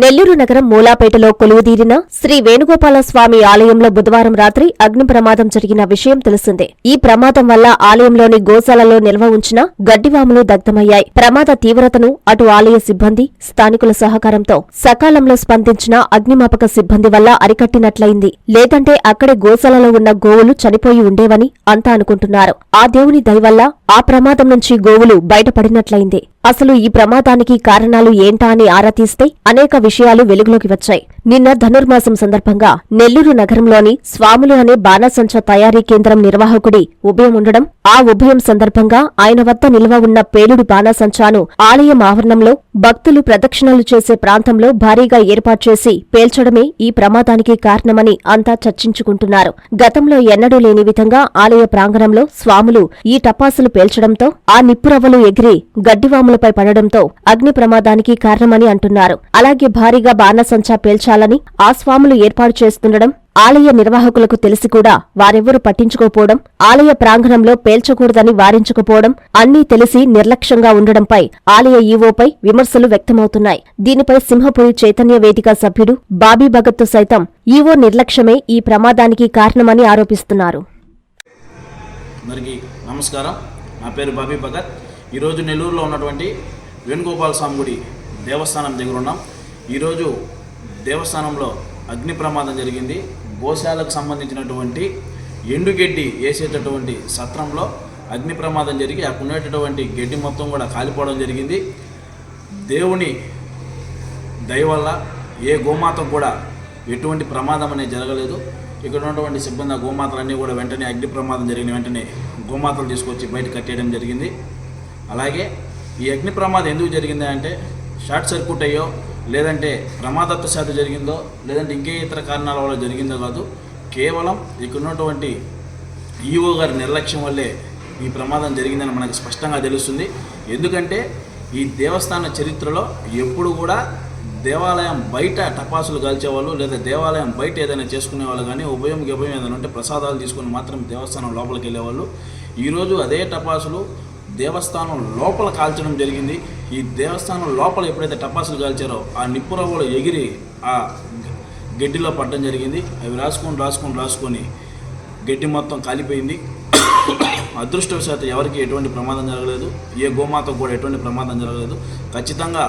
నెల్లూరు నగరం మూలాపేటలో కొలువుదీరిన శ్రీ వేణుగోపాల స్వామి ఆలయంలో బుధవారం రాత్రి అగ్ని ప్రమాదం జరిగిన విషయం తెలిసిందే. ఈ ప్రమాదం వల్ల ఆలయంలోని గోశాలలో నిల్వ ఉంచిన గడ్డివాములు దగ్ధమయ్యాయి. ప్రమాద తీవ్రతను అటు ఆలయ సిబ్బంది స్థానికుల సహకారంతో సకాలంలో స్పందించిన అగ్నిమాపక సిబ్బంది వల్ల అరికట్టినట్లయింది. లేదంటే అక్కడే గోశాలలో ఉన్న గోవులు చనిపోయి ఉండేవని అంతా అనుకుంటున్నారు. ఆ దేవుని దయవల్ల ఆ ప్రమాదం నుంచి గోవులు బయటపడినట్లయింది. అసలు ఈ ప్రమాదానికి కారణాలు ఏంటా అని ఆరా తీస్తే అనేక విషయాలు వెలుగులోకి వచ్చాయి. నిన్న ధనుర్మాసం సందర్భంగా నెల్లూరు నగరంలోని స్వాములు అనే బాణసంచ తయారీ కేంద్రం నిర్వాహకుడి ఉభయం ఉండడం ఆ ఉభయం సందర్భంగా ఆయన వద్ద నిల్వ ఉన్న పేలుడు బాణసంచాను ఆలయం ఆవరణంలో భక్తులు ప్రదక్షిణలు చేసే ప్రాంతంలో భారీగా ఏర్పాటు చేసి పేల్చడమే ఈ ప్రమాదానికి కారణమని అంతా చర్చించుకుంటున్నారు. గతంలో ఎన్నడూ లేని విధంగా ఆలయ ప్రాంగణంలో స్వాములు ఈ టపాసులు పేల్చడంతో ఆ నిప్పురవ్వలు ఎగిరి గడ్డివాములపై పడడంతో అగ్ని ప్రమాదానికి కారణమని అంటున్నారు. అలాగే భారీగా బాణసంచా పేల్చాలని ఆ స్వాములు ఏర్పాటు చేస్తుండడం ఆలయ నిర్వాహకులకు తెలిసి కూడా వారెవ్వరూ పట్టించుకోపోవడం ఆలయ ప్రాంగణంలో పేల్చకూడదని వారించకపోవడం అన్నీ తెలిసి నిర్లక్ష్యంగా ఉండడంపై ఆలయ ఈవోపై విమర్శలు వ్యక్తమవుతున్నాయి. దీనిపై సింహపురి చైతన్య వేదిక సభ్యుడు బాబీ భగత్తు సైతం ఈవో నిర్లక్ష్యమే ఈ ప్రమాదానికి కారణమని ఆరోపిస్తున్నారు. నమస్కారం. నా పేరు బాబీ భగత్. ఈరోజు నెల్లూరులో ఉన్నటువంటి వేణుగోపాల స్వామి గుడి దేవస్థానం దగ్గర ఉన్నాం. ఈరోజు దేవస్థానంలో అగ్ని ప్రమాదం జరిగింది. గోశాలకు సంబంధించినటువంటి ఎండుగడ్డి వేసేటటువంటి సత్రంలో అగ్ని ప్రమాదం జరిగి అక్కడ ఉండేటటువంటి గడ్డి మొత్తం కూడా కాలిపోవడం జరిగింది. దేవుని దయవల్ల ఏ గోమాతకు కూడా ఎటువంటి ప్రమాదం అనేది జరగలేదు. ఇక్కడ ఉన్నటువంటి సిబ్బంది గోమాతలన్నీ కూడా వెంటనే అగ్ని ప్రమాదం జరిగిన వెంటనే గోమాతలు తీసుకొచ్చి బయట కట్టేయడం జరిగింది. అలాగే ఈ అగ్ని ప్రమాదం ఎందుకు జరిగింది అంటే షార్ట్ సర్క్యూట్ అయ్యో లేదంటే ప్రమాదత్వశాత జరిగిందో లేదంటే ఇంకే ఇతర కారణాల వల్ల జరిగిందో కాదు కేవలం ఇక్కడ ఉన్నటువంటి ఈఓ గారి నిర్లక్ష్యం వల్లే ఈ ప్రమాదం జరిగిందని మనకు స్పష్టంగా తెలుస్తుంది. ఎందుకంటే ఈ దేవస్థాన చరిత్రలో ఎప్పుడు కూడా దేవాలయం బయట టపాసులు కాల్చేవాళ్ళు లేదా దేవాలయం బయట ఏదైనా చేసుకునే వాళ్ళు కానీ ఉభయం ఉభయం ఏదైనా ఉంటే ప్రసాదాలు తీసుకొని మాత్రం దేవస్థానం లోపలికి వెళ్ళేవాళ్ళు. ఈరోజు అదే టపాసులు దేవస్థానం లోపల కాల్చడం జరిగింది. ఈ దేవస్థానం లోపల ఎప్పుడైతే టపాసులు కాల్చారో ఆ నిప్పురవ్వలు ఎగిరి ఆ గడ్డిలో పడడం జరిగింది. అవి రాసుకొని రాసుకొని రాసుకొని గడ్డి మొత్తం కాలిపోయింది. అదృష్టవశాత్తు ఎవరికి ఎటువంటి ప్రమాదం జరగలేదు. ఏ గోమాతకు కూడా ఎటువంటి ప్రమాదం జరగలేదు. ఖచ్చితంగా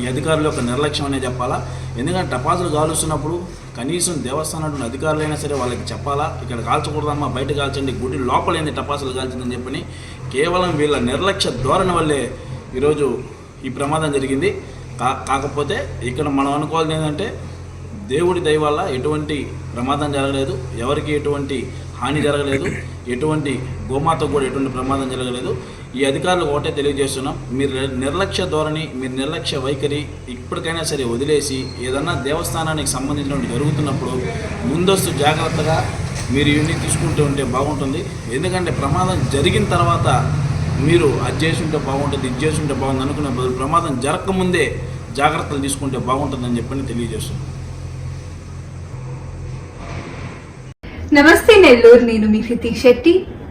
ఈ అధికారుల యొక్క నిర్లక్ష్యం అనే చెప్పాలా? ఎందుకంటే టపాసులు కాలుస్తున్నప్పుడు కనీసం దేవస్థానం అధికారులైనా సరే వాళ్ళకి చెప్పాలా? ఇక్కడ కాల్చకూడదమ్మా బయట కాల్చండి గుడి లోపలేంది టపాసులు కాల్చిందని చెప్పని కేవలం వీళ్ళ నిర్లక్ష్య ధోరణి వల్లే ఈరోజు ఈ ప్రమాదం జరిగింది. కా కాకపోతే ఇక్కడ మనం అనుకోవాల్సింది ఏంటంటే దేవుడి దయ వల్ల ఎటువంటి ప్రమాదం జరగలేదు. ఎవరికి ఎటువంటి హాని జరగలేదు. ఎటువంటి గోమాతకు కూడా ఎటువంటి ప్రమాదం జరగలేదు. ఈ అధికారులకు ఒకటే తెలియజేస్తున్నాం. మీరు నిర్లక్ష్య ధోరణి మీరు నిర్లక్ష్య వైఖరి ఇప్పటికైనా సరే వదిలేసి ఏదన్నా దేవస్థానానికి సంబంధించినటువంటి జరుగుతున్నప్పుడు ముందస్తు జాగ్రత్తగా మీరు ఇవన్నీ తీసుకుంటూ ఉంటే బాగుంటుంది. ఎందుకంటే ప్రమాదం జరిగిన తర్వాత మీరు అది చేసి ఉంటే బాగుంటుంది ఇది చేసి ఉంటే బాగుంది అనుకునే బదులు ప్రమాదం జరగకముందే జాగ్రత్తలు తీసుకుంటే బాగుంటుందని చెప్పని తెలియజేస్తున్నాం. నమస్తే నెల్లూరు నేను మీ హితీష్ శెట్టి.